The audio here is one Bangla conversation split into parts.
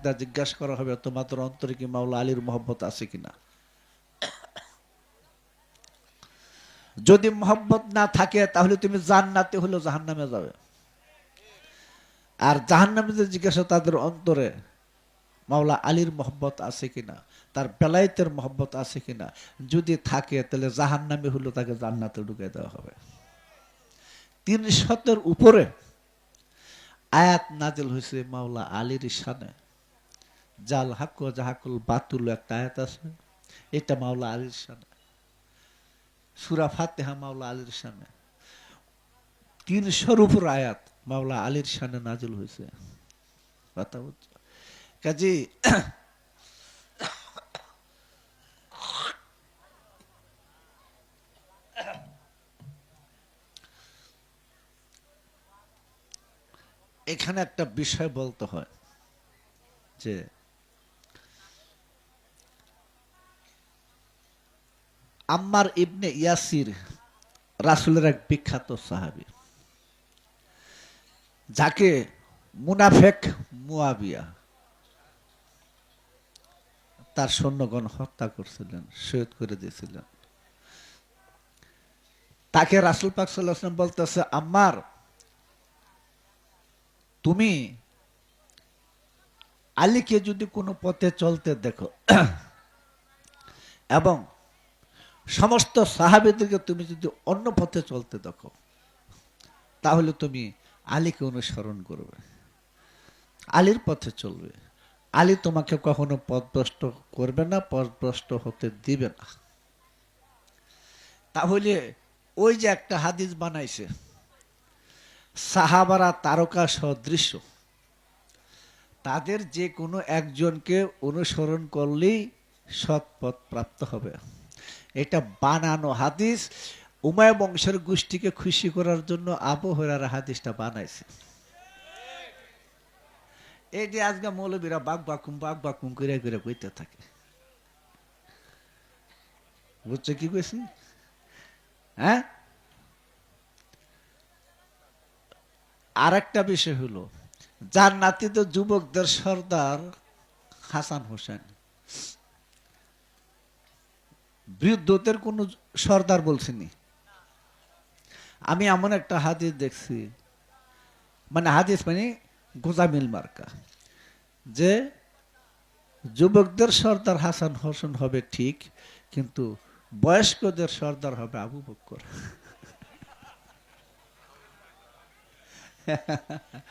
ডাকদা জিজ্ঞাসা করা হবে তোমাদের অন্তরে কি মাওলা আলীর মহব্বত আছে কিনা যদি মহব্বত না থাকে, তাহলে তুমি জান্নাতে হলেও জাহান্নামে যাবে। আর জাহান্নামে যে জিজ্ঞাসা, তাদের অন্তরে মাওলা আলীর মহব্বত আছে কিনা তার বেলায়েতের মহব্বত আছে কিনা যদি থাকে, তাহলে জাহান্নামে হলেও তাকে জান্নাতে ঢুকে দেওয়া হবে। তিন শতের উপরে আয়াত নাজিল হয়েছে মাওলা আলীর শানে জাল হাক, জাহাকুল বাতুল একটা আয়াত আছে। এটা মাওলা আলীর শানে সুরা ফাতেহা মাওলা আলীর শানে তিনশোর উপর আয়াত মাওলা আলীর শানে নাজিল হয়েছে। কথা বুঝছ কাজী এখানে একটা বিষয় বলতে হয় যে আম্মার ইবনে ইয়াসির রাসুলের এক বিখ্যাত সাহাবী। যাকে মুনাফেক মুয়াবিয়া তার সৈন্যগণ হত্যা করছিলেন, শহীদ করে দিয়েছিলেন। তাকে রাসুল পাক সাল্লাম বলতেছে, আম্মার, তুমি আলীকে যদি কোনো পথে চলতে দেখো, এবং সমস্ত সাহাবিদেরকে তুমি যদি অন্য পথে চলতে দেখো, তাহলে তুমি আলীকে অনুসরণ করবে। আলীর পথে চলবে। আলী তোমাকে কখনো পথভ্রষ্ট করবে না, পথভ্রষ্ট হতে দিবে না। তাহলে ওই যে একটা হাদিস বানাইছে, সাহাবারা তারকা সদৃশ্য। তাদের যে কোনো একজনকে অনুসরণ করলেই সৎপথ প্রাপ্ত হবে। এটা বানানো হাদিস। উমায় বংশের গোষ্ঠীকে খুশি করার জন্য আবু হরার হাদিসটা বানাইছে। এই যে আজকে মৌলবীরা বাঘ বাকুম বাঘ বাকুম করে করে কইতে থাকে। বুঝছ কি কইছি? হ্যাঁ? আর একটা বিষয় হলো যার নাতি তো যুবকদের সর্দার হাসান হোসেন। বৃদ্ধদের কোন সর্দার বলছিনি। আমি এমন একটা হাদিস দেখছি। মানে হাদিস মানে গোজামিল মার্কা। যে যুবকদের সর্দার হাসান হোসেন হবে ঠিক, কিন্তু বয়স্কদের সর্দার হবে আবু বক্কর।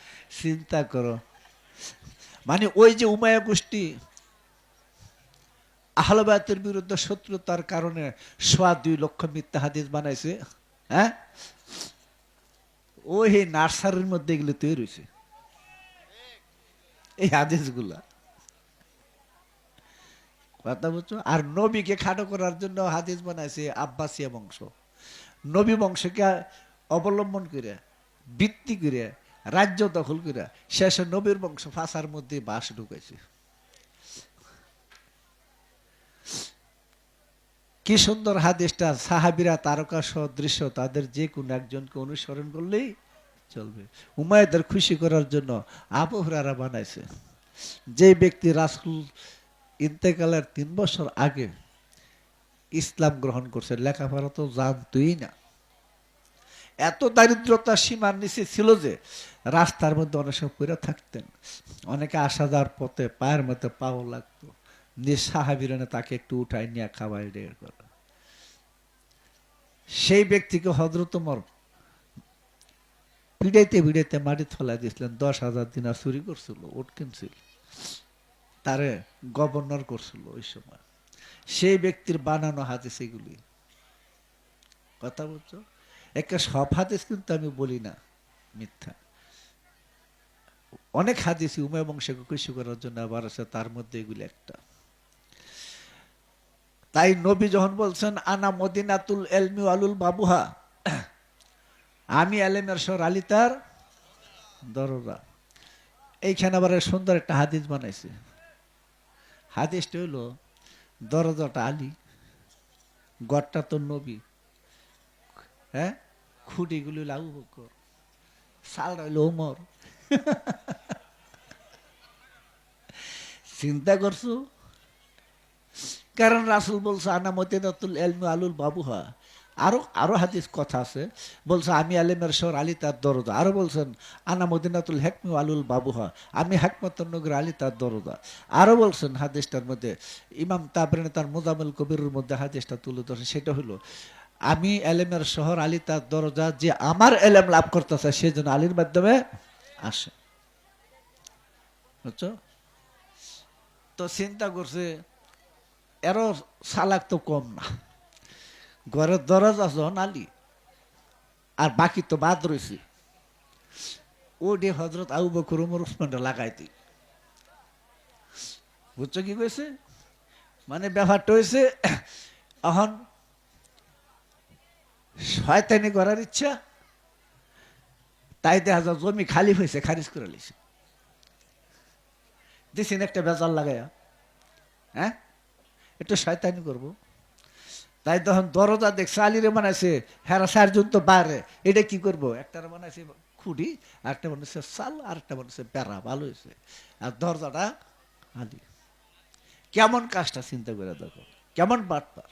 চিন্তা করো। মানে ওই যে উমায়া গোষ্ঠী আহলবায়তের বিরুদ্ধে শত্রুতার কারণে সোয়া দুই লক্ষ মিথ্যা হাদিস বানাইছে হ্যাঁ? ওই নার্সারির মধ্যে এগুলো তৈরি হয়েছে এই হাদিসগুলা। কথা বুঝছ? আর নবীকে খাটো করার জন্য হাদিস বানাইছে আব্বাসিয়া বংশ। নবী বংশকে অবলম্বন করে বৃত্তি করে, রাজ্য দখল করে, শেষে নবীর বংশ ফাঁসার মধ্যে বাস ঢুকেছে কি সুন্দর হাদিসটা, সাহাবিরা তারকা সদৃশ্য তাদের যে কোনো একজনকে অনুসরণ করলেই চলবে। উমায়দের খুশি করার জন্য আবহরারা বানাইছে। যে ব্যক্তি রাসুল ইন্তেকালের তিন বছর আগে ইসলাম গ্রহণ করছে, লেখাপড়া তো জানতই না। এত দারিদ্রতা সীমার নিচে ছিল যে রাস্তার মধ্যে অনেক সময় পড়ে থাকতেন। অনেকে আসা যাওয়ার পথে পায়ের মধ্যে পাও লাগতো। যে সাহাবিরানে তাকে একটু উঠাই নিয়ে ডের করা। সেই ব্যক্তিকে হজরত হজরতমর পিড়াইতে পিড়াইতে মাটি থলা দিয়েছিলেন, দশ হাজার দিনা চুরি করছিল ওট কিনছিল, তারে গভর্নর করছিল ওই সময়। সেই ব্যক্তির বানানো হাদিস এগুলি। কথা বলছো? একটা সব হাদিস কিন্তু আমি বলি না, মিথ্যা। অনেক হাদিস উময় বংশকে খুশি করার জন্য আবার আছে, তার মধ্যে এগুলি একটা। তাই নবী যখন বলছেন, আনা মদিনাতুল এলমি আলুল বাবুহা। আমি এলেমের সর আলী তার দরজা। এইখানে আবার সুন্দর একটা হাদিস বানাইছে। হাদিসটা হইল দরজাটা আলী গড়টা তো নবী। হ্যাঁ? খুঁটিগুলি লাগু বকর শাল রইল ওমর। চিন্তা করছ? কারণ রাসুল বলছে, আনা মতিনাতুল এলমি আলুল বাবুহা। আরও আরও হাদিস কথা আছে। বলছে, আমি আলেমের শহর আলী তার দরদা আরও বলছেন, আনা মদিনাতুল হেকমি আলুল বাবুহা। আমি হেকমতনগর আলী তার দরদা আরও বলছেন হাদিসটার মধ্যে, ইমাম তাবরেনে তার মোজামুল কবিরের মধ্যে হাদিসটা তুলে ধরেন, সেটা হলো, আমি এলেমের শহর আলী তার দরজা যে আমার এলেম লাভ করতেছে সেই জন্য আলীর মাধ্যমে আসে। বুঝছ? তো চিন্তা করছে এরও সালাক তো কম না। ঘরের দরজা যখন আলি আর বাকি তো বাদ রয়েছে। ও ডে হজরত আবু বকর উমর উসমানটা লাগাইতি বুঝছ কি কইছে? মানে ব্যাপারটা হয়েছে এখন শয়তানি করার ইচ্ছা, তাই দেখা যায় জমি খালি হয়েছে খারিজ করে লিছে দিছেন একটা বেজাল লাগাইয়া হ্যাঁ? একটু শয়তানি করব। তাই তখন দরজা দেখছে আলিরে বানাইছে হেরা চারজন তো বাইরে, এটা কি করব? একটার বানাইছে খুঁড়ি আরেকটা বানাইছে চাল, আরেকটা বানাইছে বেড়া ভালো হয়েছে। আর দরজাটা আলি কেমন কাজটা চিন্তা করে দেখো, কেমন বাটপার,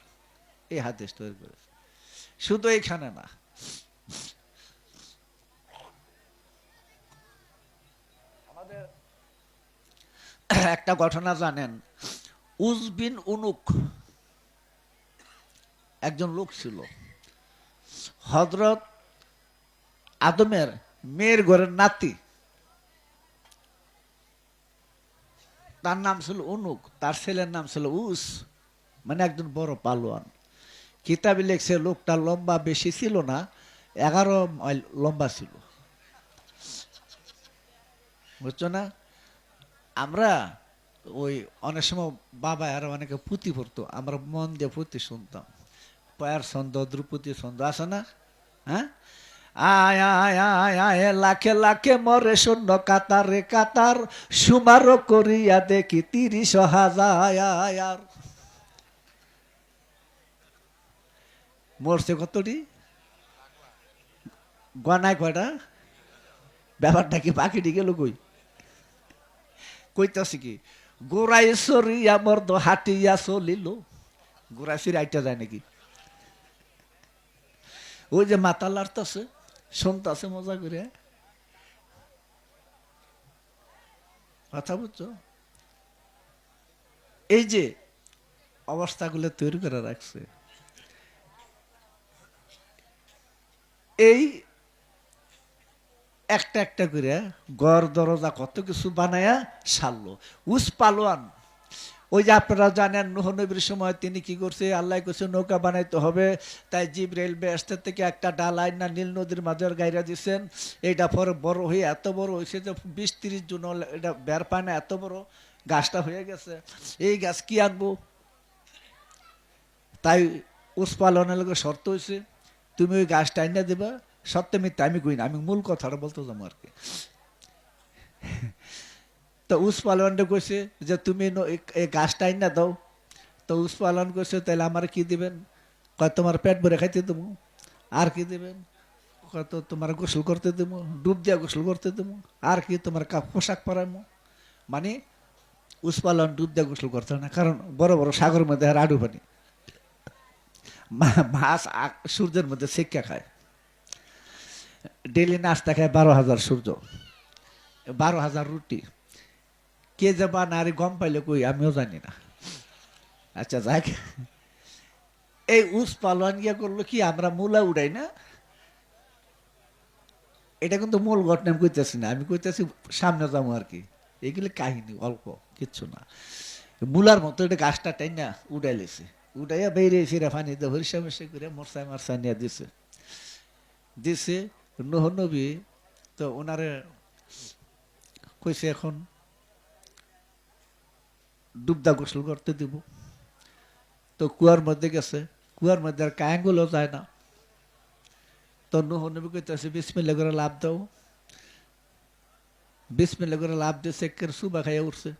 এই হাদিস তৈরি করেছে। শুধু এইখানে না। একটা ঘটনা জানেন উজবিন উনুক। একজন লোক ছিল। হজরত আদমের মেয়ের ঘরের নাতি। তার নাম ছিল অনুক তার ছেলের নাম ছিল উস মানে একজন বড় পালোয়ান। কিতাবে লেখছে, লোকটা লম্বা বেশি ছিল না, এগারো মাইল লম্বা ছিল। বুঝছ না? আমরা ওই অনেক সময় বাবা আর অনেকে পুঁতি পড়তো। আমরা মন দিয়ে পুঁতি শুনতাম। পয়ার ছন্দ দ্রুপতি ছন্দ আছে না? হ্যাঁ? আয় আয় আয় আয়, লাখে লাখে মরে শূন্য কাতার কাতার, সুমারো করিয়া দেখি তিরিশ হাজার। মরছে কতটি? গনায় কয়টা? ব্যাপারটা কি পাখিটি গেল কই কইতাছি কি? গোড়াই সরিয়া মর্দ হাটিয়া চলিল। গোড়াই সরি আইটা যায় নাকি? ওই যে মাথা লাড়তাছে, শুনতাছে মজা করে। কথা বুঝছ? এই যে অবস্থাগুলো তৈরি করে রাখছে, এই একটা একটা করে গড় দরজা কত কিছু বানায়া সারলো। উস পালোয়ান। ওই যে আপনারা জানেন, নুহ নবীর সময় তিনি কি করছে? আল্লাহ করছে নৌকা বানাইতে হবে। তাই জিব রেল বেস্তের থেকে একটা ডালাই না নীল নদীর মাঝের গাইরা দিচ্ছেন এইটা পরে বড় হয়ে এত বড় হয়েছে যে বিশ তিরিশ জন এটা বের পায় না, এত বড় গাছটা হয়ে গেছে। এই গাছ কি আনব? তাই উস পালনের লোকের শর্ত হয়েছে তুমি ওই গাছটা আইনা দেবা সত্য মিথ্যা, আমি কই না, আমি মূল কথাটা বলতে যাব আর কি। তো উস পালনটা কইছে যে তুমি এই গাছটা না দাও। তো উস পালন কইছে তাহলে আমার কি দিবেন? কয়, তোমার পেট ভরে খাইতে দেবো। আর কি দিবেন? কত তোমার গোসল করতে দেবো, ডুব দিয়া গোসল করতে দেবো। আর কি, তোমার পোশাক পরাইমো। মানে উস পালন ডুব দিয়া গোসল করতে না, কারণ বড় বড় সাগর মধ্যে আর আডু পানি। মাছ সূর্যের মধ্যে শিক্ষা খায়। ডেলি নাস্তা খায় বারো হাজার সূর্য। বারো হাজার রুটি। কে যে বানারে গম পাইলে কই, আমিও জানি না। আচ্ছা যাক। এই উস পালন গিয়া করল কি, আমরা মূলা উড়াই না? এটা কিন্তু মূল ঘটনা, আমি কইতেছি না। আমি কইতেছি সামনে যাব আর কি। এগুলি কাহিনী, অল্প, কিচ্ছু না। মূলার মতো এটা গাছটা টাই না, উড়াই লেছে। উঠাইয়া বেরিয়ে ফিরে ফানিতে হরিষা মিশে করে মরসা মারসা নিয়ে দিছে। দিছে নহ নবী, তো ওনারে কইছে এখন, ডুবদা গোসল করতে দিব। তো কুয়ার মধ্যে গেছে, কুয়ার মধ্যে আর কায়াঙ্গুলো যায় না। তো নহ নবী কইতেছে বিসমিল্লা করে লাভ দাও। বিসমিল্লা করে লাভ দিয়ে সেকের সুবা খাইয়া উঠছে।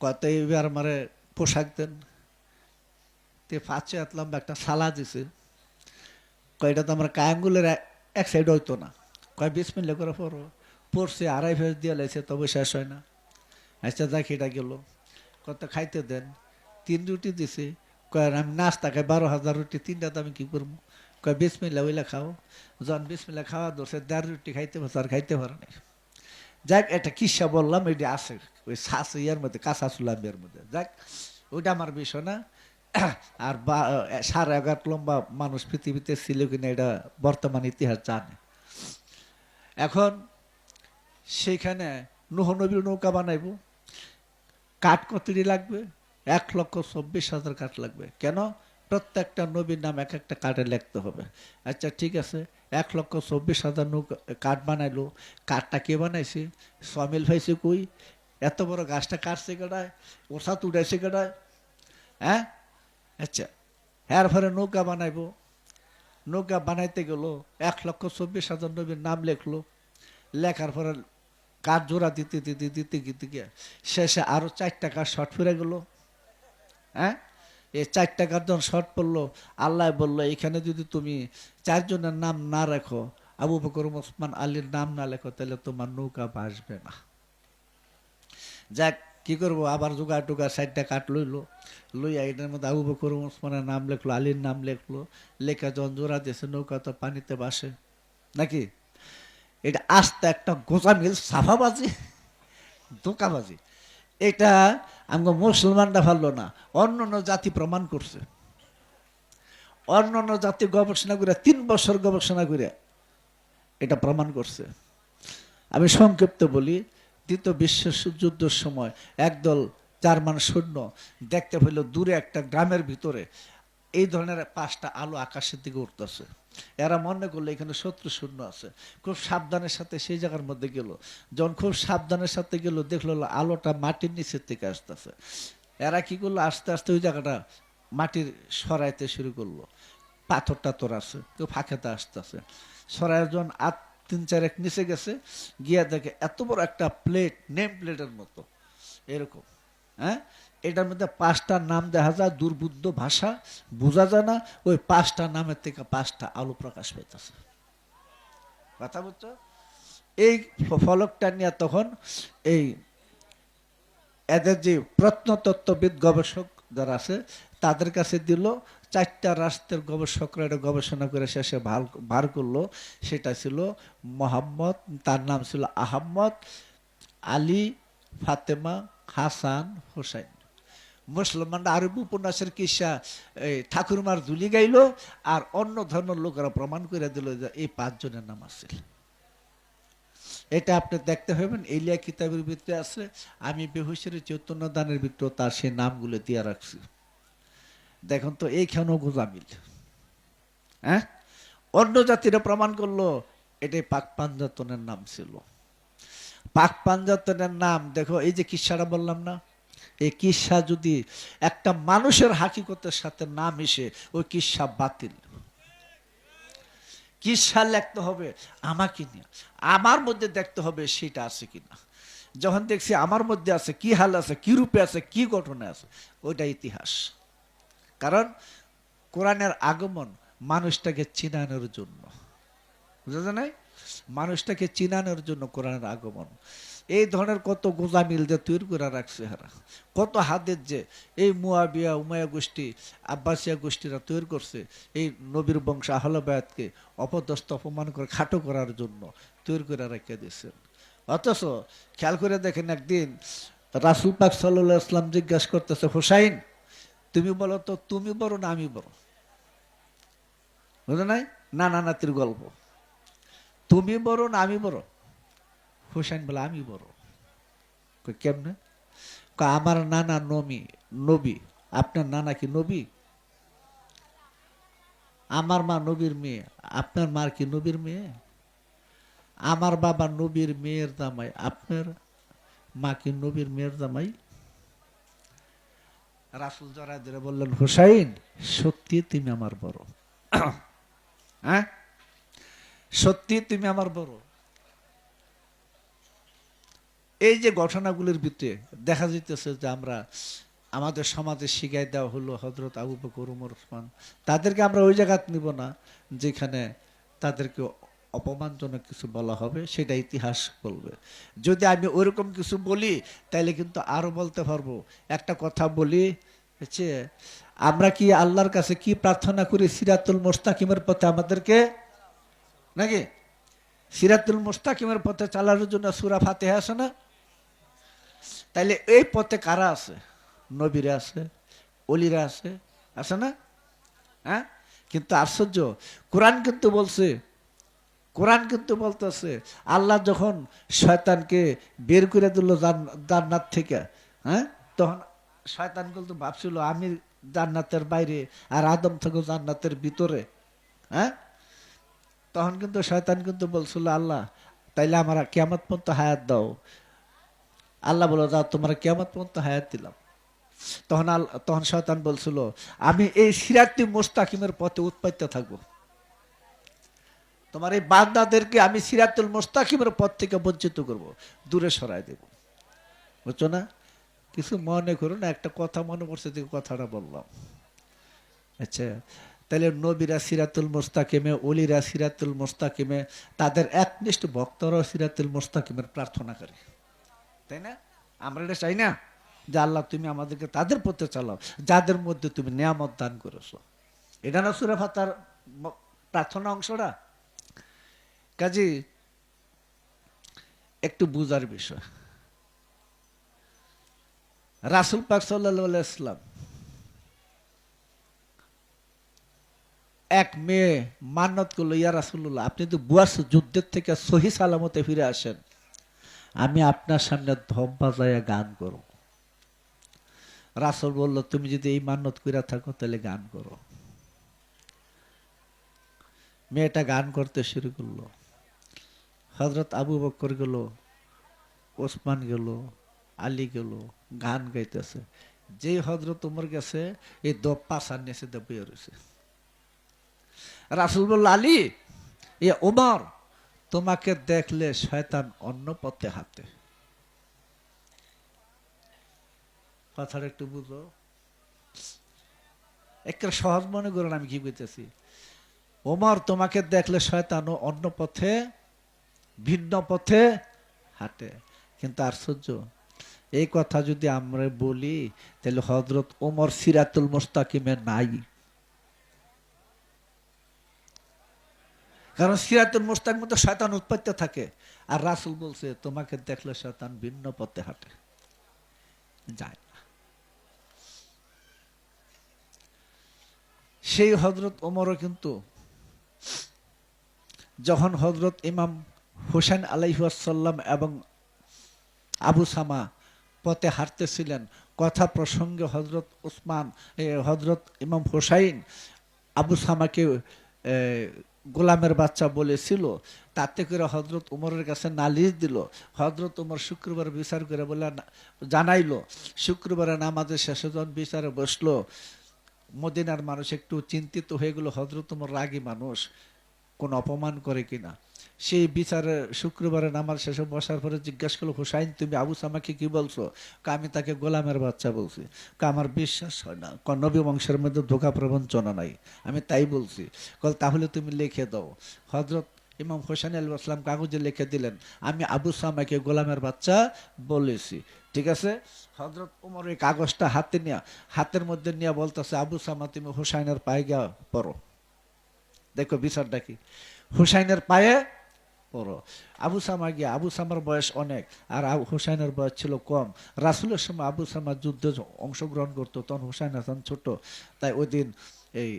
কত এবার আমারে পোশাক দেন। তে ফাঁচে আতলাম একটা সালা দিছে। কয়টা তো আমার কায়াঙ্গুলের এক সাইড হইতো না। কয় বিশ মিনিট করে পড়ো, পড়ছে, আড়াই ফেস দিয়ে লাইছে, তবে শেষ হয় না। আচ্ছা যাক, এটা গেল। কত খাইতে দেন। তিন রুটি দিছে। কয় আমি নাস্তা খাই, বারো হাজার রুটি, তিনটা তো আমি কি করব? কয় বিসমিল্লা ওইলা খাও। যখন বিসমিল্লা খাওয়া ধরছে, দেড় রুটি খাইতে পারছে, আর খাইতে পারে নাই। যাক, একটা কিসা বললাম, এটি আছে, ওই শাস ইয়ার মধ্যে, কাঁচা সুলামের মধ্যে। যাক, ওইটা আমার বিষয় না। আর সাড়ে এগারো লম্বা মানুষ পৃথিবীতে ছিল কিনা এটা বর্তমান ইতিহাস জানে। এখন সেইখানে নুহ নবীর নৌকা বানাইব, কাঠ কতটি লাগবে? এক লক্ষ চব্বিশ হাজার কাঠ লাগবে। কেন? প্রত্যেকটা নবীর নাম এক একটা কাঠে লিখতে হবে। আচ্ছা ঠিক আছে, এক লক্ষ চব্বিশ হাজার নৌকা কাঠ বানাইলো। কাঠটা কে বানাইছে? সমিল ভাইছে কই? এত বড় গাছটা কাটছে কেডায়? ওষাত উঠাইছে কেডায়? হ্যাঁ? আচ্ছা হ্যার ফলে নৌকা বানাইবো। নৌকা বানাইতে গেল, এক লক্ষ চব্বিশ হাজার নবীর নাম লেখলো। লেখার পরে কাঠ জোড়া দিতে দিতে দিতে দিতে গিয়ে শেষে আরও চার কাঠ শর্ট ফিরে গেল। হ্যাঁ? এই চার টাকার যখন শর্ট পড়ল, আল্লাহ বলল, এখানে যদি তুমি চারজনের নাম না রাখো, আবু বকর, ওসমান, আলীর নাম না লেখো, তাহলে তোমার নৌকা ভাসবে না। যাক কি করব? আবার জোগা টোগা সাইডটা কাট লইলো। লইয়া এটার মধ্যে আবু বকর ওসমানের নাম লেখলো, আলীর নাম লেখলো। লেখা জোড়া দিয়েছে, নৌকা তো পানিতে বাসে নাকি? এটা আস্তে একটা গোজামিল, সাফাবাজি, ধোকাবাজি। এটা আমাকে মুসলমানরা ভাবলো না অন্য অন্য জাতি প্রমাণ করছে। অন্য অন্য জাতি গবেষণা করে, তিন বছর গবেষণা করে এটা প্রমাণ করছে। আমি সংক্ষিপ্ত বলি দ্বিতীয় বিশ্ব যুদ্ধের সময় একদল জার্মান সৈন্য দেখতে পেল দূরে একটা গ্রামের ভিতরে। এই ধরনের পাঁচটা আলো আকাশের দিকে উঠতেছে। এরা মনে করল এখানে শত্রু শূন্য আছে। খুব সাবধানের সাথে সেই জায়গার মধ্যে গেল। যখন খুব সাবধানের সাথে গেল, দেখল আলোটা মাটির নিচের থেকে আসতেছে। এরা কি করল? আস্তে আস্তে ওই জায়গাটা মাটির সরাইতে শুরু করল। পাথর টাথর আছে কেউ ফাঁকেতে আসতেছে। সরাই যখন আট তিন চার এক নিচে গেছে, গিয়া দেখে এত বড় একটা প্লেট নেম প্লেটের মতো। এরকম হ্যাঁ? এটার মধ্যে পাঁচটা নাম দেখা যায়, দুর্বুদ্ধ ভাষা, বোঝা যায় না, ওই পাঁচটা নামের থেকে পাঁচটা আলো প্রকাশ পাইতেছে। কথা বুঝছ? এই ফলকটা নিয়ে তখন এই এদের যে প্রত্নতত্ত্ববিদ গবেষক যারা আছে, তাদের কাছে দিল চারটা রাষ্ট্রের গবেষকরা এটা গবেষণা করে শেষে ভালো বার করল। সেটা ছিল মোহাম্মদ, তার নাম ছিল আহম্মদ আলী ফাতেমা হাসান হোসাইন মুসলমানরা আরবি উপন্যাসের কিসা ঠাকুরমার দুলি গাইল আর অন্য ধর্মের লোকেরা প্রমাণ করে দিল যে এই পাঁচজনের নাম আছে। এটা আপনি দেখতে পাবেন, এলিয়া কিতাবের ভিতরে আছে। আমি বেহুশের চৈতন্য দানের ভিতরে তার সেই নামগুলো দিয়ে রাখছি। দেখুন তো এইখানেও গোজামিল হ্যাঁ? অন্য জাতিরা প্রমাণ করল, এটাই পাক পাঞ্জাতনের নাম ছিল। পাক পাঞ্জাতনের নাম, দেখো, এই যে কিসাটা বললাম না? এই কিসা যদি একটা মানুষের হাকিকতের সাথে না মিশে, ওই কিসা বাতিল। কিসা লিখতে হবে, আমাকে নিয়ে। আমার মধ্যে দেখতে হবে সেটা আছে কিনা। যখন দেখছি আমার মধ্যে আছে, কি হাল আছে, কি রূপে আছে, কি গঠনে আছে, ওইটা ইতিহাস। কারণ কোরআনের আগমন মানুষটাকে চিনানোর জন্য। বুঝা নাই? মানুষটাকে চিনানোর জন্য কোরআনের আগমন। এই ধরনের কত গোজামিল যে তৈরি করে রাখছে হারা কত হাতের যে এই মুয়াবিয়া উমায়া গোষ্ঠী, আব্বাসিয়া গোষ্ঠীরা তৈরি করছে এই নবীর বংশ আহলবায়াতকে অপদস্থ, অপমান করে খাটো করার জন্য তৈরি করে রেখে দিয়েছেন। অথচ খেয়াল করে দেখেন একদিন রাসুল পাক সাল্লাহ ইসলাম জিজ্ঞাসা করতেছে, হুসাইন তুমি বলো তো, তুমি বড় না, আমি বড় বুঝলে নাই? না না নাতির গল্প তুমি বড় না, আমি বড় হুসেন বলে, আমি বড় কেমনে? আমার নানা নমি, নবী। আপনার নানা কি নবী? আমার মা নবীর মেয়ে। আপনার মার কি নবীর মেয়ে? আমার বাবা নবীর মেয়ের জামাই। আপনার মা কি নবীর মেয়ের জামাই? রাসুল জড়াই ধরে বললেন, হুসাইন, সত্যি তুমি আমার বড়। হ্যাঁ? সত্যি তুমি আমার বড়। এই যে ঘটনাগুলির ভিতরে দেখা যাইতেছে যে আমরা আমাদের সমাজে শিখাই দেওয়া হলো হজরত আবু বকর, উমর, ওসমান। তাদেরকে আমরা ওই জায়গাত নিব না যেখানে তাদেরকে অপমানজনক কিছু বলা হবে, সেটা ইতিহাস বলবে। যদি আমি ওরকম কিছু বলি তাহলে কিন্তু আরও বলতে পারব। একটা কথা বলি হচ্ছে, আমরা কি আল্লাহর কাছে কি প্রার্থনা করি সিরাতুল মোস্তাকিমের পথে আমাদেরকে? নাকি? সিরাতুল মোস্তাকিমের পথে চালানোর জন্য সুরা ফাতে আছে না? তাইলে এই পথে কারা আছে? নবীরা আছে অলিরা আছে আছে না? হ্যাঁ? কিন্তু আশ্চর্য, কোরআন কিন্তু বলছে, কোরআন কিন্তু বলতেছে, আল্লাহ যখন শয়তানকে বের করে দিল জান- জান্নাত থেকে হ্যাঁ? তখন শয়তান কিন্তু ভাবছিল, আমি জান্নাতের বাইরে আর আদম থেকে জান্নাতের ভিতরে। হ্যাঁ? তখন কিন্তু শয়তান কিন্তু বলছিল, আল্লাহ, তাইলে আমার কেমত পর্যন্ত হায়াত দাও। আল্লাহ বলো দাও তোমার কেমত পর্যন্ত হায়াত দিলাম। তখন তখন শয়তান বলছিল, আমি এই সিরাতি মোস্তাকিমের পথে উৎপাদিত থাকব। তোমার এই বান্দাদেরকে আমি সিরাতুল মোস্তাকিমের পথ থেকে বঞ্চিত করব, দূরে সরাই দেব। বুঝছ না? কিছু মনে করো না একটা কথা মনে পড়ছে যে কথাটা বললাম। আচ্ছা তাহলে নবীরা সিরাতুল মোস্তাকিমে অলিরা সিরাতুল মোস্তাকিমে, তাদের একনিষ্ঠ ভক্তরাও সিরাতুল মোস্তাকিমের প্রার্থনা করে। তাই না? আমরা এটা চাই না যে আল্লাহ তুমি আমাদেরকে তাদের পথে চালাও, যাদের মধ্যে তুমি নিয়ামত দান করেছ। এটা না সুরে ফাতার প্রার্থনা অংশটা? কাজে একটু বুঝার বিষয়। রাসুল পাক সাল্লাহ ইসলাম এক মেয়ে মান্নত করল, ইয়া রাসুল্লাহ আপনি তো বুয়াস যুদ্ধের থেকে সহি সালামতে ফিরে আসেন। আমি আপনার সামনে ধপ বাজাইয়া গান করব। রাসুল বলল, তুমি যদি এই মান্নত কইরা থাকো, তাহলে গান করো। মেয়েটা গান করতে শুরু করল। হজরত আবু বক্কর গেল, ওসমান গেল, আলী গেল গান গাইতেছে। যে হজরত উমর গেছে, এই দপ পাশার নেছে দপিয়ে রয়েছে রাসুল বলল আলী, এ ওমর তোমাকে দেখলে শয়তান অন্য পথে হাতে কথাটা একটু বুঝো। একটা সহজ মনে করুন আমি কি বলতেছি ওমর তোমাকে দেখলে শয়তান অন্য পথে, ভিন্ন পথে হাঁটে। কিন্তু আশ্চর্য এই কথা যদি আমরা বলি, তাহলে হজরত ওমর সিরাতুল মোস্তাকিমে নাই। কারণ সিরাতুল মোস্তাকিম তো শয়তান উৎপত্তি থাকে। আর রাসুল বলছে, তোমাকে দেখলে শয়তান ভিন্ন পথে হাঁটে। যায় সেই হজরত ওমরও কিন্তু, যখন হজরত ইমাম হুসেন আলাইহাসাল্লাম এবং আবু সামা পথে হাঁটতেছিলেন। কথা প্রসঙ্গে হজরত উসমান এ, হজরত ইমাম হুসাইন আবু সামাকে গোলামের বাচ্চা বলেছিল। তাতে করে হজরত উমরের কাছে নালিশ দিল। হজরত উমর শুক্রবার বিচার করে বলে জানাইলো শুক্রবারে নামাজের শেষে যখন বিচারে বসল মদিনার মানুষ একটু চিন্তিত হয়ে গেল হজরত উমর রাগী মানুষ কোন অপমান করে কিনা। সেই বিচারে শুক্রবারে নামার শেষে বসার পরে জিজ্ঞাসা করল, হুসাইন, তুমি আবু সামাকে কি বলছো? আমি তাকে গোলামের বাচ্চা বলছি। আমার বিশ্বাস হয় না। ক, নবী বংশের মধ্যে ধোকা প্রবঞ্চনা নাই। আমি তাই বলছি। কল, তাহলে তুমি লিখে দাও। হজরত ইমাম হোসেন আলু আসলাম কাগজে লিখে দিলেন, আমি আবু সামাকে গোলামের বাচ্চা বলেছি। ঠিক আছে? হজরত উমর এই কাগজটা হাতে নিয়ে, হাতের মধ্যে নিয়ে বলতেছে, আবু সামা, তুমি হুসাইনের পায়ে গিয়া পড়ো। দেখো বিচারটা কি? হুসাইনের পায়ে পড়ো। আবু সামা গিয়া, আবু সামার বয়স অনেক, আর হুসাইনের বয়স ছিল কম। রাসুলের সময় আবু সামা যুদ্ধে অংশগ্রহণ করতো, তখন হুসাইন হাসান ছোট। তাই ওই দিন এই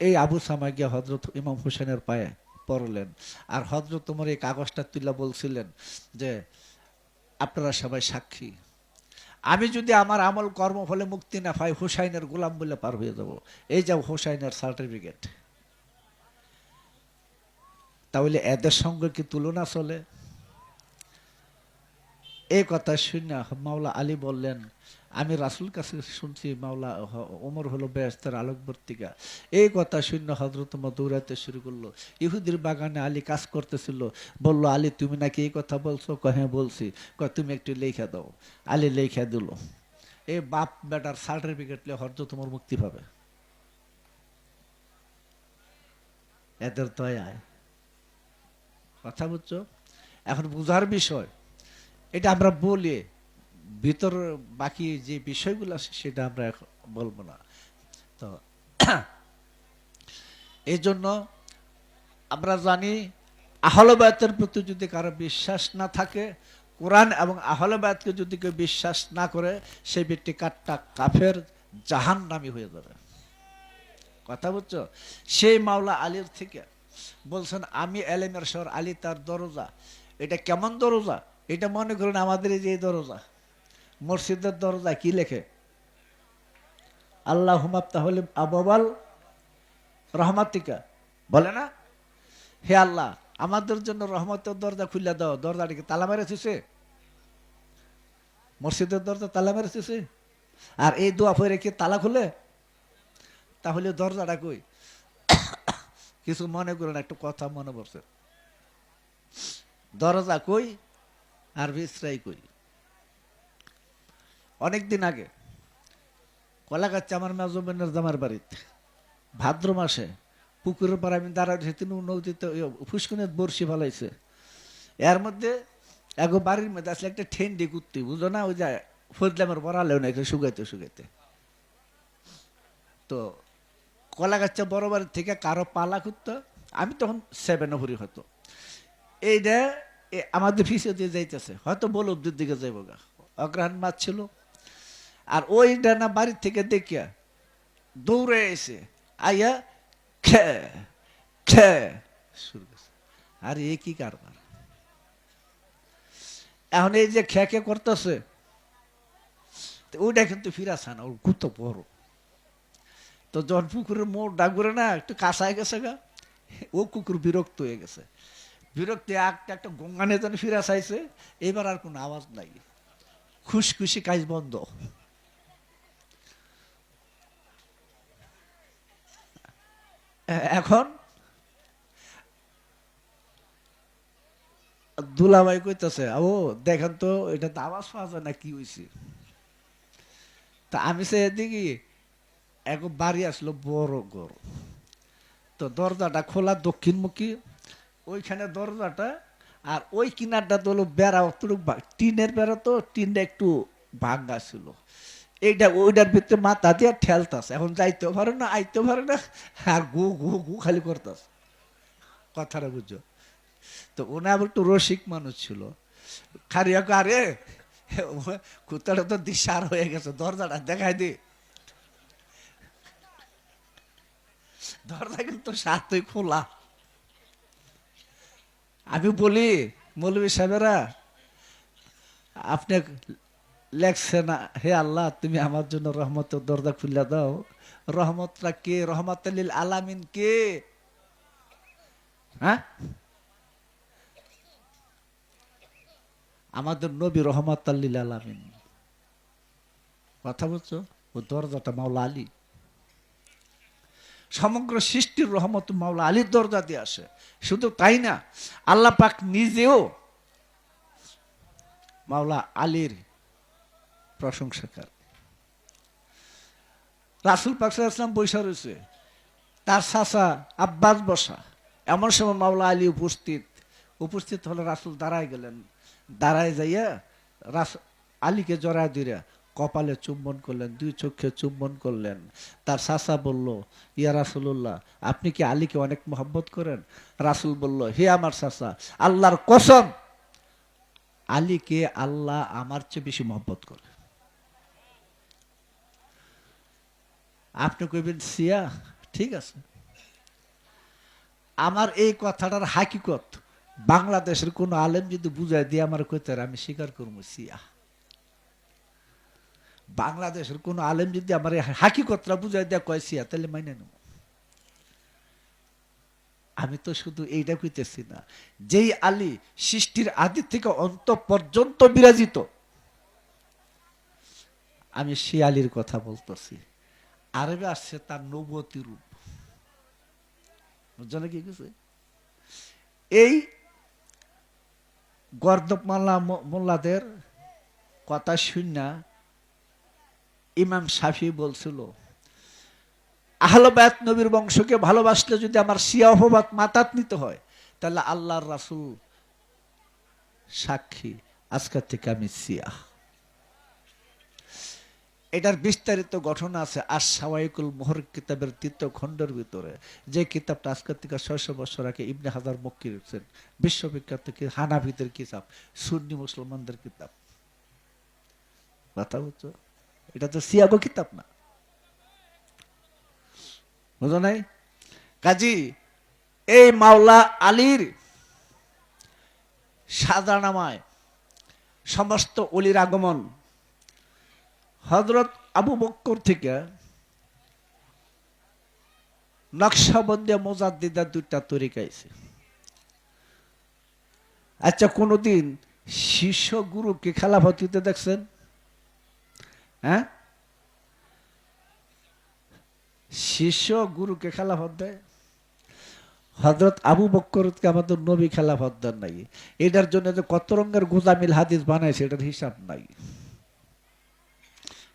এই আবু সামা গিয়া হজরত ইমাম হুসেনের পায়ে পড়লেন। আর হজরত তোমার এই কাগজটা তুলে বলছিলেন যে, আপনারা সবাই সাক্ষী। আমি যদি আমার আমল কর্ম ফলে মুক্তি না পাই, হুসাইনের গোলাম বলে পার হয়ে যাব। এই যে হুসাইনের সার্টিফিকেট তাহলে এদের সঙ্গে কি তুলনা চলে? এই কথা শুনে মাওলা আলী বললেন, আমি রাসুল কাছে শুনছি মাওলা ওমর হলো ব্যস্তের আলোকবর্তিকা। এই কথা শূন্য হজরত দৌড়াতে শুরু করল। ইহুদির বাগানে আলী কাজ করতেছিল। বলল, আলী, তুমি নাকি এই কথা বলছো? হ্যাঁ বলছি। তুমি একটু লেখা দাও। আলী লেখা দিল। এই বাপ বেটার সার্টিফিকেট লে হরজ তোমার মুক্তি পাবে। এদের দয়ায়। কথা বুঝছ? এখন বুঝার বিষয়, এটা আমরা বলি, ভিতর বাকি যে বিষয়গুলো আছে সেটা আমরা বলব না। তো, এই জন্য আমরা জানি আহলবায়তের প্রতি যদি কারও বিশ্বাস না থাকে, কোরআন এবং আহলবায়তকে যদি কেউ বিশ্বাস না করে সেই ব্যক্তি কাটটা কাফের জাহান নামি হয়ে যাবে। কথা বুঝছ? সেই মাওলা আলীর থেকে বলছেন, আমি এলেমের শহর আলী তার দরজা। এটা কেমন দরজা? এটা মনে করেন আমাদের এই যে দরজা। মসজিদের দরজা কি লেখে? আল্লাহ হুমাব তাহলে আবাবাল রহমাতিকা। বলে না? হে আল্লাহ, আমাদের জন্য রহমতের দরজা খুলে দাও। দরজাটিকে তালা মেরেছে মসজিদের দরজা তালা মেরেছে আর এই দোয়া ফেরে কি তালা খুলে? তাহলে দরজাটা কই? কিছু মনে করেন একটা কথা মনে পড়ছে। দরজা কই আর বিশ্রাই কই? অনেকদিন আগে কলা গাছ আমার মেজমেনের জামার বাড়িতে, ভাদ্র মাসে পুকুরের পর আমি দাঁড়াচ্ছি তিনি নদীতে ফুসকুনে বর্ষি ফেলাইছে। এর মধ্যে এক বাড়ির মধ্যে আসলে একটা ঠেন্ডি কুত্তি, বুঝো না? ওই যে ফজলামের পড়ালেও না শুকাইতে শুকাইতে। তো কলা গাছটা বড় বাড়ির থেকে কারও পালা করতো আমি তখন সেভেন ভরি হতো। এইটা আমাদের ফিসে দিয়ে যাইতেছে, হয়তো বলুদ্দির দিকে যাইব গা অগ্রহণ মাছ ছিল। আর ওইটা না বাড়ির থেকে দেখিয়া দৌড়ে এসে আইয়া খে খে, শুরু করছে। আর এ কি কারবার? এখন এই যে খে খে করতেছে ওইটা কিন্তু ফিরাছে না, ওর কত বড়। তো যখন পুকুরের মোড় ডাকবে না, একটু কাঁচায় গেছে গা। ও কুকুর বিরক্ত হয়ে গেছে। বিরক্ত একটা একটা গঙ্গানে যেন ফিরা চাইছে এবার আর কোনো আওয়াজ নাই। খুশখুশি কাজ বন্ধ। এখন দুলাভাই কইতেছে ও দেখেন তো, এটা তো আওয়াজ পাওয়া যায় না, কি হয়েছে তা আমি সে দেখি এক বাড়ি আসলো বড় গড় তো দরজাটা খোলা দক্ষিণমুখী, ওইখানে দরজাটা, আর ওই কিনারটা তো বেড়া, অতটুক টিনের বেড়া তো, টিনটা একটু ভাঙ্গা ছিল। এইটা, ওইটার ভিতরে মাথা দিয়ে ঠেলতাস এখন যাইতেও পারে না, আইতেও পারে না, আর গু গু গু খালি করতাস কথাটা বুঝছ? তো ওনা আবার একটু রসিক মানুষ ছিল। খারিয়া আরে কুত্তাটা তো দিশার হয়ে গেছে, দরজাটা দেখাই দি। দরজা কিন্তু সাতই খোলা। আমি বলি মৌলবী সাহেবেরা, আপনি লেখছেন, হে আল্লাহ, তুমি আমার জন্য রহমতের দরজা খুলে দাও। রহমতটা কে? রহমত আলামিন কে? হ্যাঁ? আমাদের নবী রহমত আল্লিল আলামিন। কথা বলছো ও দরজাটা মাওলা আলী। সমগ্র সৃষ্টির রহমত মাওলা আলীর দরজা দিয়ে আসে। শুধু তাই না, আল্লাহ পাক নিজেও মাওলা আলীর প্রশংসাকার। রাসুল পাক ইসলাম বৈশা রয়েছে, তার চাষা আব্বাস বসা, এমন সময় মাওলা আলী উপস্থিত উপস্থিত হলে রাসুল দাঁড়ায় গেলেন। দাঁড়ায় যাইয়া রাস, আলীকে জড়ায় দিরা কপালে চুম্বন করলেন, দুই চোখে চুম্বন করলেন। তার চাষা বলল, ইয়া রাসুল্লাহ আপনি কি আলীকে অনেক মহব্বত করেন? রাসুল বলল, হে আমার চাষা আল্লাহর কসম, আলীকে আল্লাহ আমার চেয়ে বেশি মহব্বত করে। আপনি কইবেন, সিয়া, ঠিক আছে। আমার এই কথাটার হাকিকত, বাংলাদেশের কোন আলেম যদি বুঝাই দিয়ে আমার কইতে আমি স্বীকার করব সিয়া। বাংলাদেশের কোন আলেম যদি আমার এই হাকিকতটা বুঝাই দেয়া, কয় তাহলে মাইনে নেব। আমি তো শুধু এইটা কইতেছি না, যেই আলী সৃষ্টির আদি থেকে অন্ত পর্যন্ত বিরাজিত, আমি সে আলীর কথা বলতেছি। আরবে আসছে তার নবতী রূপ। বুঝছ কি কিছু এই গর্দব মাল্লা মোল্লাদের কথা শুননা ইমাম সাফি বলছিল আহলবায়াত নবীর বংশকে ভালোবাসলে যদি আমার সিয়া অপবাদ মাতাত নিতে হয়, তাহলে আল্লাহর রাসূল সাক্ষী আজকের থেকে আমি সিয়া এটার বিস্তারিত গঠন আছে আর সাওয়াইকুল মোহর কিতাবের তৃতীয় খণ্ডের ভিতরে। যে কিতাবটা আজকের থেকে ছয়শো বছর আগে ইবনে হাজার মক্কি লিখছেন বিশ্ববিখ্যাত হানাফিদের কিতাব, সুন্নি মুসলমানদের কিতাব। কথা বুঝছ এটা তো সিয়াগো কিতাব না। বুঝো নাই? কাজী, এই মাওলা আলীর সাদানামায় সমস্ত অলির আগমন হজরত আবু বক্কর থেকে নকশাবন্দিয়া মোজাদ্দিদা দুইটা তরিকাইছে আচ্ছা কোনোদিন শিষ্য গুরুকে খেলাফত দিতে দেখছেন? হ্যাঁ? শিষ্য গুরুকে খেলাফত দেয়। হজরত আবু বক্করকে আমাদের নবী খেলাফত দেন নাই। এটার জন্য যে কত রঙের গোজামিল হাদিস বানাইছে এটার হিসাব নাই।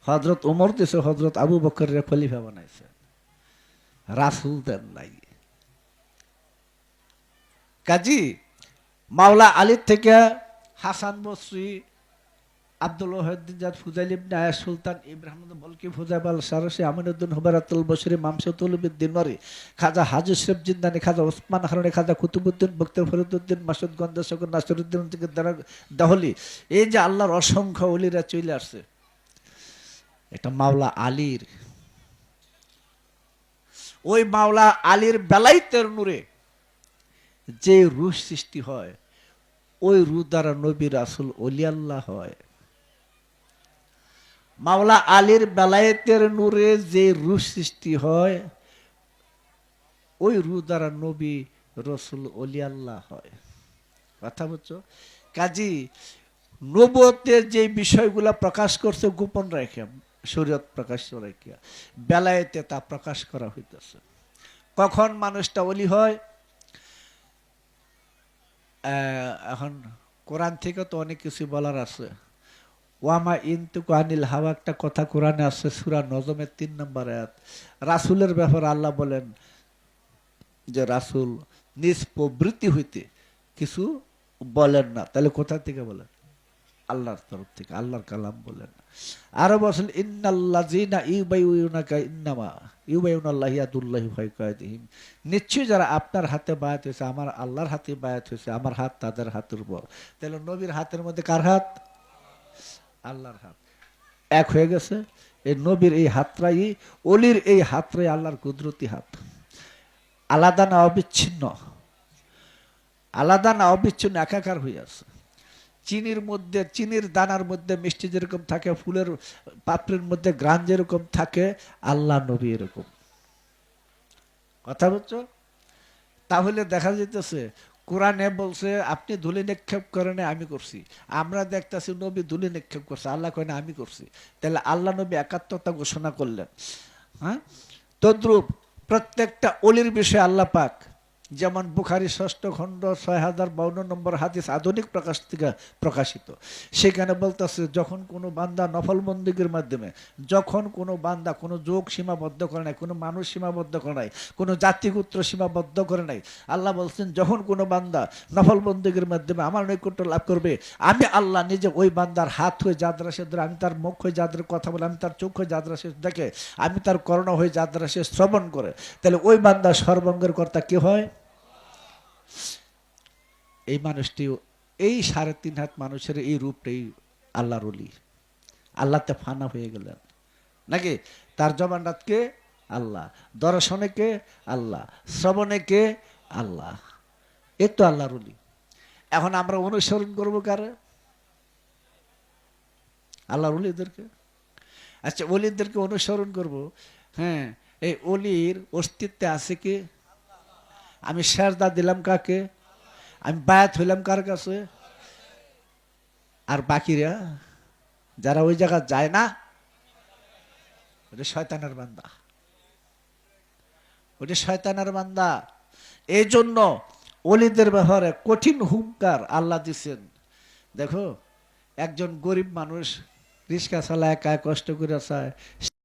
হজরত উমর দেশে হজরত আবু বকরের খলিফা বানাইছে। রাসুল দেন নাই। কাজী মাওলা আলীর থেকে হাসান বসরি আব্দুল ওয়াহিদ্দিন জাদ ফুজাইল ইবনে আয়া সুলতান ইব্রাহিম বলকি ফুজাইব আল সারসি, আমিনুদ্দিন হুবারাতুল বসরি মামসুতুল বিদ্দিন নরি খাজা হাজু শরীফ জিন্দানি, খাজা ওসমান হারুনি, খাজা কুতুবুদ্দিন বক্তর ফরিদুদ্দিন মাসুদ গন্দাসকর নাসিরুদ্দিন থেকে দাহলি। এই যে আল্লাহর অসংখ্য অলিরা চলে আসছে। এটা মাওলা আলীর। ওই মাওলা আলীর বেলাইতের নূরে যে রুহ সৃষ্টি হয়, ওই রু দ্বারা নবী রাসুল অলিয়াল্লাহ হয়। মাওলা আলীর বেলায়েতের নূরে যে রু সৃষ্টি হয়, ওই রু দ্বারা নবী রসুল অলিয়াল্লাহ হয়। কথা বুঝছ? কাজী নবতের যে বিষয়গুলা প্রকাশ করছে গোপন রেখে, শরীয়ত প্রকাশ রেখে, বেলায়েতে তা প্রকাশ করা হইতেছে। কখন মানুষটা অলি হয়? এখন কোরআন থেকে তো অনেক কিছু বলার আছে। ওয়ামা ইনতুকু আনিল হাওয়া, একটা কথা কোরআনে আছে, সুরা নজমের তিন নম্বর আয়াত। রাসুলের ব্যাপারে আল্লাহ বলেন যে, রাসুল নিজ প্রবৃত্তি হইতে কিছু বলেন না। তাহলে কোথা থেকে বলেন? আল্লাহর তরফ থেকে, আল্লাহর কালাম বলেন। আরও বলছেন ইন্নাল্লাযিনা ইউবাইউনাকা ইন্নামা, ইউবাইউনাল্লাহি ইয়াদুল্লাহি নিশ্চয়ই যারা আপনার হাতে বায়াত হয়েছে, আমার আল্লাহর হাতে বায়াত হয়েছে, আমার হাত তাদের হাতের উপর। তাহলে নবীর হাতের মধ্যে কার হাত? আল্লাহর হাত। এক হয়ে গেছে। এই নবীর এই হাতটাই অলির এই হাতটাই আল্লাহর কুদরতি হাত। আলাদা না অবিচ্ছিন্ন। আলাদা না অবিচ্ছিন্ন, একাকার হয়ে আছে। চিনির মধ্যে, চিনির দানার মধ্যে মিষ্টি যেরকম থাকে, ফুলের পাপড়ির মধ্যে গ্রান যেরকম থাকে, আল্লাহ নবী এরকম। কথা বলছো? তাহলে দেখা যেতেছে কোরআনে বলছে, আপনি ধুলি নিক্ষেপ করেন, আমি করছি। আমরা দেখতেছি নবী ধুলি নিক্ষেপ করছে। আল্লাহ কেন আমি করছি। তাহলে আল্লাহ নবী একাত্মতা ঘোষণা করলেন। হ্যাঁ? তদ্রুপ প্রত্যেকটা অলির বিষয়ে আল্লাহ পাক যেমন বুখারি ষষ্ঠ খণ্ড ছয় হাজার বাউন্ন নম্বর হাদিস আধুনিক প্রকাশ থেকে প্রকাশিত। সেখানে বলতেছে, যখন কোনো বান্দা নফল বন্দীগীর মাধ্যমে, যখন কোনো বান্দা কোনো যোগ সীমাবদ্ধ করে নাই, কোনো মানুষ সীমাবদ্ধ করে নাই, কোনো জাতিগুত্র সীমাবদ্ধ করে নাই, আল্লাহ বলছেন, যখন কোনো বান্দা নফল বন্দীগীর মাধ্যমে আমার নৈকট্য লাভ করবে, আমি আল্লাহ নিজে ওই বান্দার হাত হয়ে যাদ্রাসে ধরে, আমি তার মুখ হয়ে যাদের কথা বলে, আমি তার চোখ হয়ে যাদ্রাসে দেখে, আমি তার করোনা হয়ে যাদ্রা সে শ্রবণ করে, তাহলে ওই বান্দা সর্বঙ্গের কর্তা কি হয়? এই মানুষটি এই সাড়ে তিন হাত মানুষের এই রূপটাই আল্লাহর অলি আল্লাহতে ফানা হয়ে গেলেন। নাকি? তার জবানরাত কে? আল্লাহ। দর্শনে কে? আল্লাহ। শ্রবণে কে? আল্লাহ। এ তো আল্লাহর অলি এখন আমরা অনুসরণ করব কারে? আল্লাহর অলিদেরকে আচ্ছা অলিদেরকে অনুসরণ করব। হ্যাঁ এই অলির অস্তিত্বে আছে কি? আমি শেরদা দিলাম কাকে? আমি বায়াত হইলাম কার কাছে? আর বাকিরা, যারা ওই জায়গা যায় না, ওটা শয়তানের বান্দা। ওটা শয়তানের বান্দা। এই জন্য অলিদের ব্যাপারে কঠিন হুঙ্কার আল্লাহ দিচ্ছেন দেখো, একজন গরিব মানুষ রিক্সা চালায় একা কষ্ট করে চায়